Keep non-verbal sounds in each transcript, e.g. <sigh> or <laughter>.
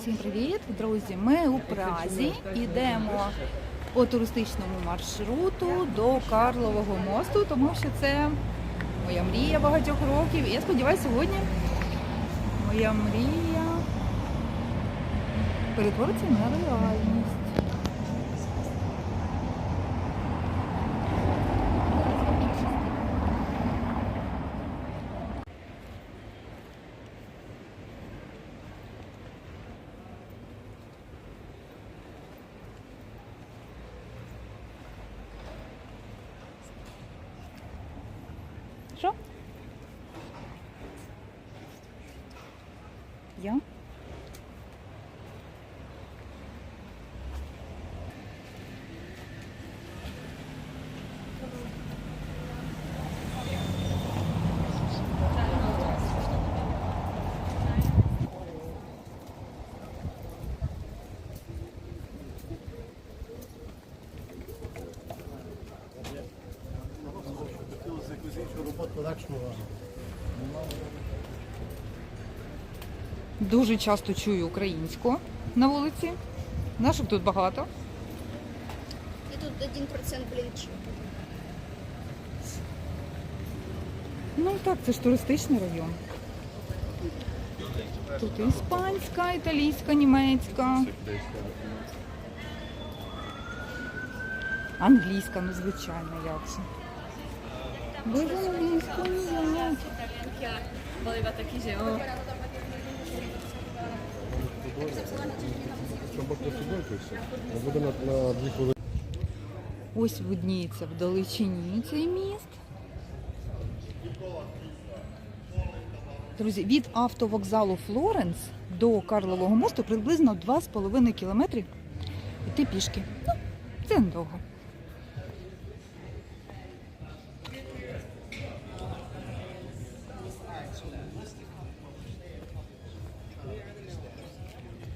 Всім привіт, друзі! Ми у Празі йдемо по туристичному маршруту до Карлового мосту, тому що це моя мрія багатьох років. І я сподіваюся, сьогодні моя мрія перетвориться на реальність. Що? Дуже часто чую українську на вулиці. Наших тут багато. И тут 1% блинчик. Ну так, це ж туристичний район. Тут іспанська, італійська, німецька. Англійська, ну звичайно, як же. Собою все. Буде на, на дві хвилини. Ось видніється вдалечині цей міст. Друзі, від автовокзалу Флоренс до Карлового мосту приблизно 2,5 кілометри йти пішки. Ну, це недовго.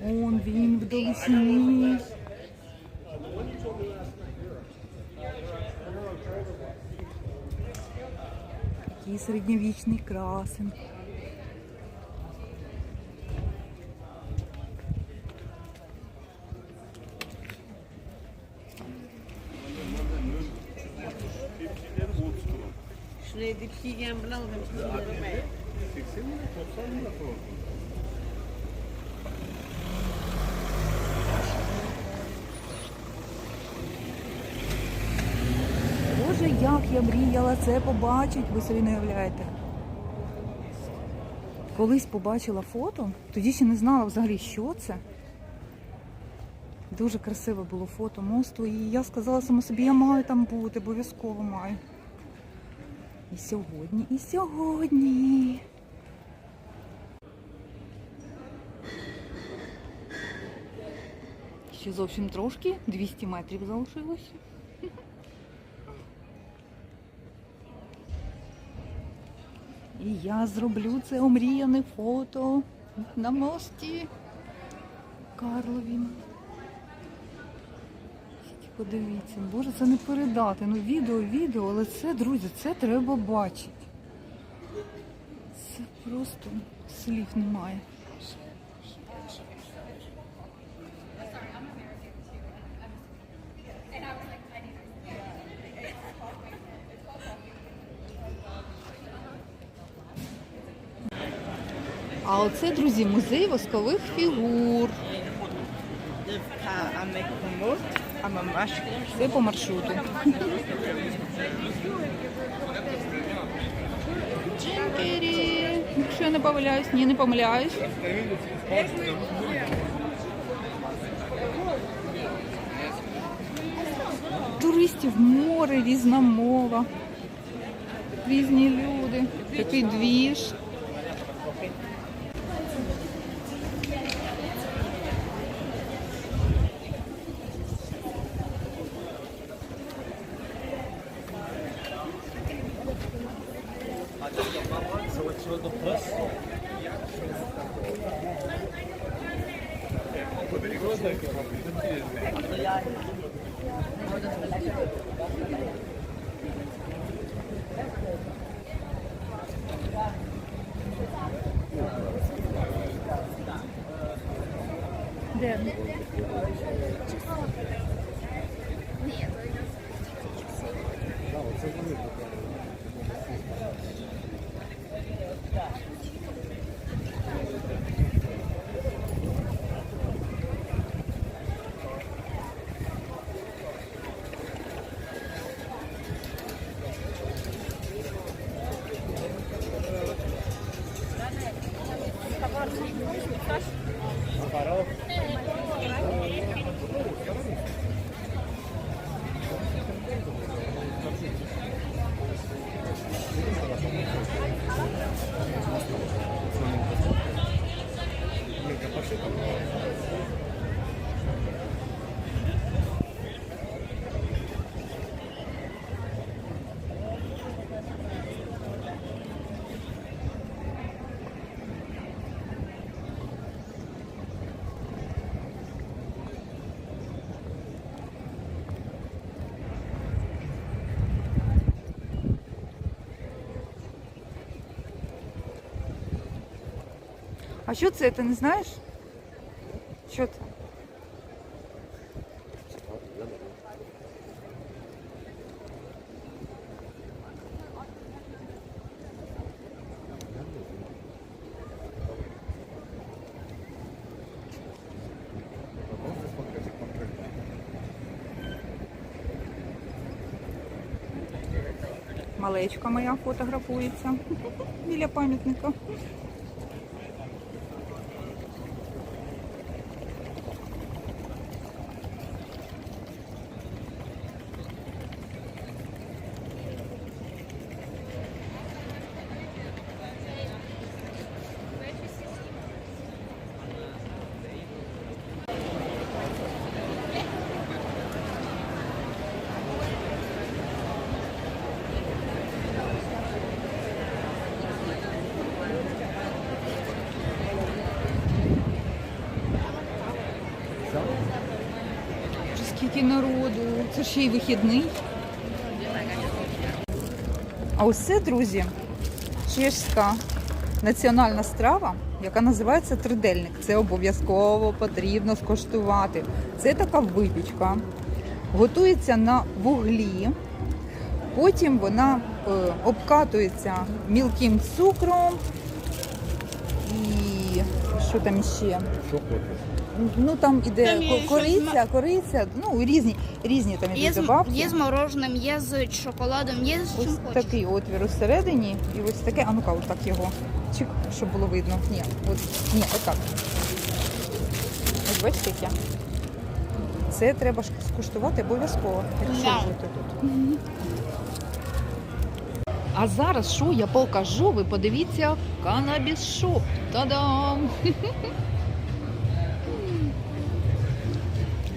Он він вдалечині. Такий середньовічний красен. Schneidet die en blauwe erbij. Боже, як Я мріяла це побачити, ви собі не уявляєте. Колись побачила фото, тоді ще не знала взагалі, що це. Дуже красиве було фото мосту, і я сказала сама собі, я маю там бути, обов'язково маю. І сьогодні, і сьогодні. Ще зовсім трошки, 200 метрів залишилося. І я зроблю це омріяне фото на мості Карловім. Подивіться, боже, це не передати. Ну відео, відео, але це, друзі, це треба бачити. Це просто слів немає. А оце, друзі, музей воскових фігур. Це по маршруту. Джинкері. Якщо я не помиляюсь, ні, не помиляюсь. Туристів море, різна мова, різні люди, такий двіж. Де? Parou? А що це? Ти не знаєш? Що це? Малечка моя фотографується <laughs> біля пам'ятника. Боже, Скільки ще й вихідний. А ось друзі, чешська національна страва, яка називається тридельник. Це обов'язково потрібно скуштувати. Це така випічка. Готується на вуглі. Потім вона е, обкатується мілким цукром. І що там ще? Хочеш? Ну там іде Там є ко- кориця, кориця, ну різні, різні там Є ідуть з, добавки. є з мороженим, є з шоколадом, є з чим Ось хочеш. такий отвір усередині, і ось таке, а ну-ка, отак його. Чик, щоб було видно. Ні, от, ні, отак. Ось бачите, яке? Це треба ж скуштувати обов'язково, якщо Да. жити тут. А зараз що я покажу? Ви подивіться канабіс шоп. Та-дам!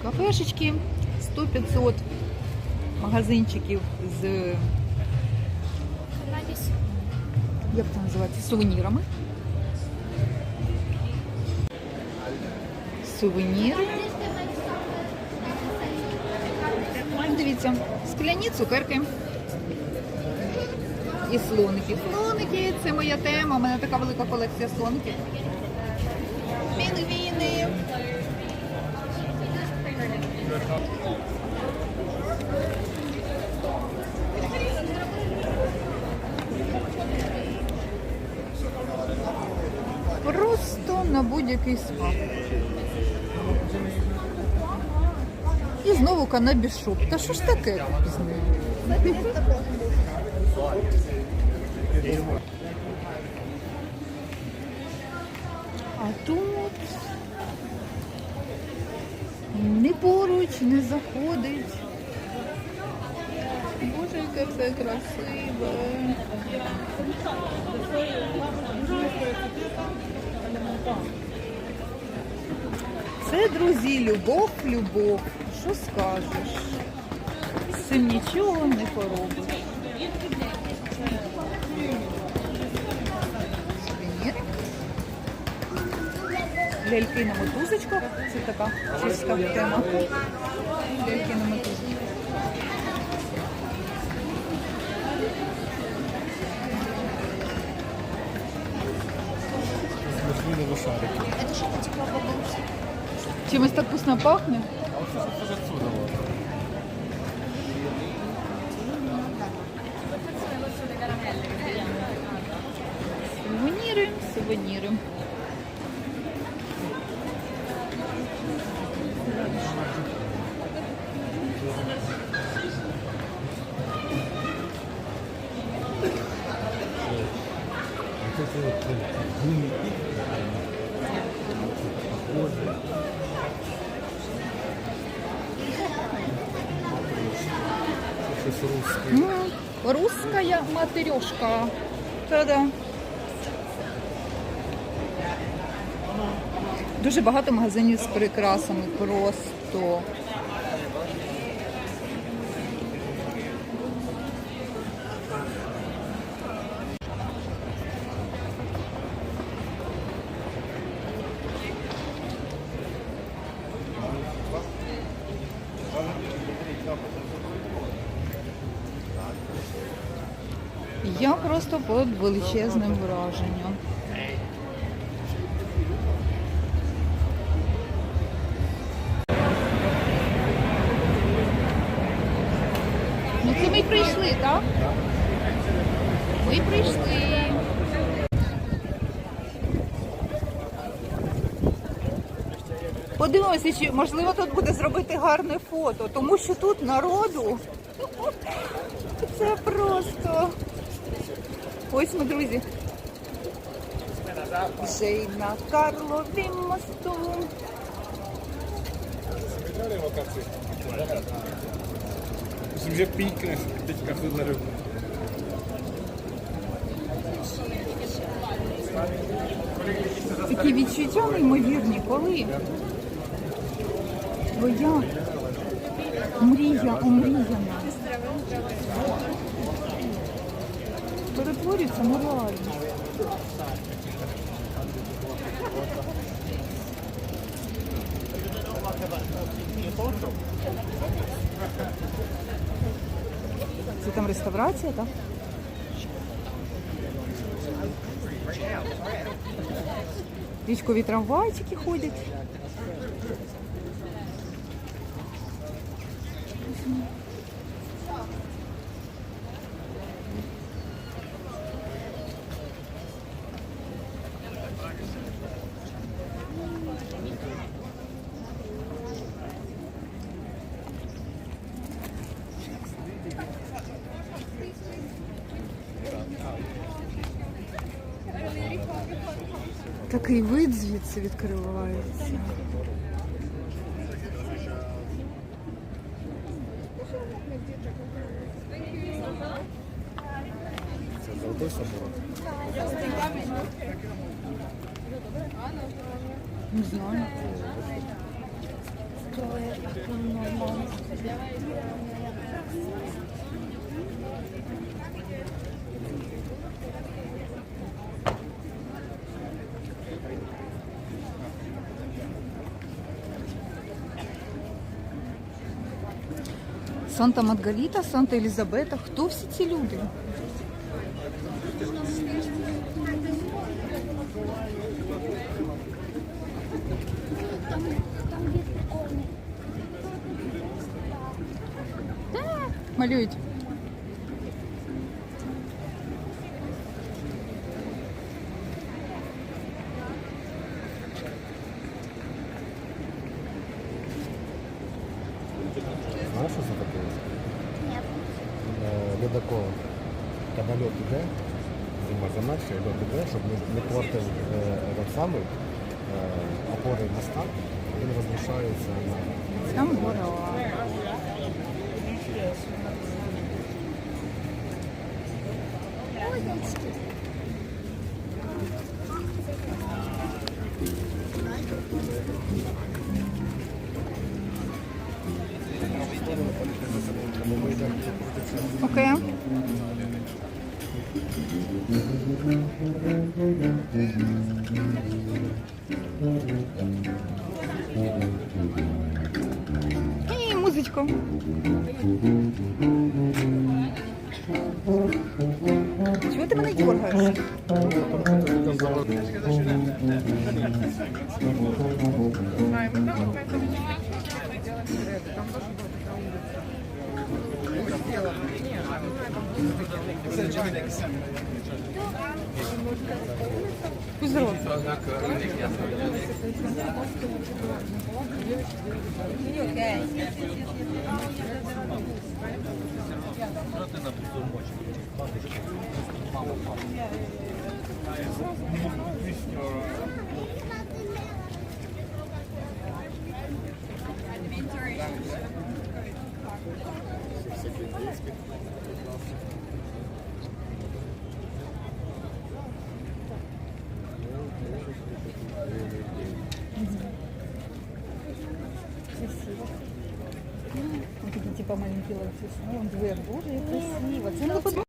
Кафешечки 100-500 магазинчиків з як це називається, сувенірами. Сувеніри. Дивіться, скляні цукерки. І слоники. Слоники це моя тема. У мене така велика колекція слоників. Пінгвіни. Просто на будь-який смак. І знову канабішоп. Та що ж таке? А тут не поруч, не заходить. Боже, яке це красиве. Це, друзі, любов, любов. Що скажеш? З цим нічого не поробиш. Ляльки на мотузочках. Це така чиста тема. Ляльки на мотузочках. Смешные шарики. Это что-то типа бабуси. Чимось так вкусно пахне. Сувеніри, сувеніри. Щось Русская матрешка. Та-да. Дуже багато магазинів з прикрасами просто. Я просто під величезним враженням. Ну це ми прийшли, так? Ми прийшли. Подивимося, чи можливо тут буде зробити гарне фото, тому що тут народу. <laughs> Це просто. Ось ми, друзі. Вже й на Карлові мосту. Teďka v tuhle dobu. Такі відчуття неймовірні, коли твоя мрія омріяна перетворюється на реальність. Це там реставрація, так? Річкові трамвайчики ходять. Такий вид звідси відкривається. Санта Маргарита, Санта Елізабета. Хто всі ці люди? Малюють. Льот іде, зима замерзшає, льот іде, щоб не, портив е, этот самий, е, опори моста, він розрушається на Там гора. Окей. І музичку. Чого ти мене дергаєш? Кузеров. Thank you. Ланцюжки. Вон двері, боже, як красиво.